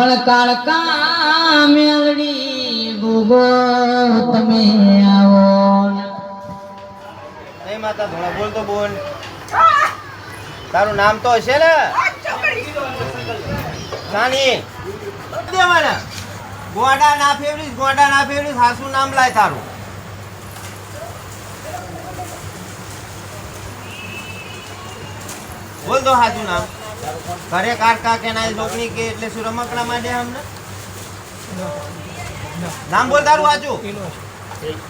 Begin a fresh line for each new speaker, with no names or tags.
પણ કાળકા મેલડી ગોગો તમે આવો.
માતા ધોળા બોલ બોલ. તારું નામ તો હશે ને? નાની. દેવાના. ગોડા ના ફેવરીશ ગોડા ના ફેવરીશ હાસુ નામ લાય તારું. બોલ દો હાસુ નામ. ઘરે કારકા કે નાઈ છોકરી કે એટલે શું રમકડા માંડે અમને નામ બોલ તારું હાચું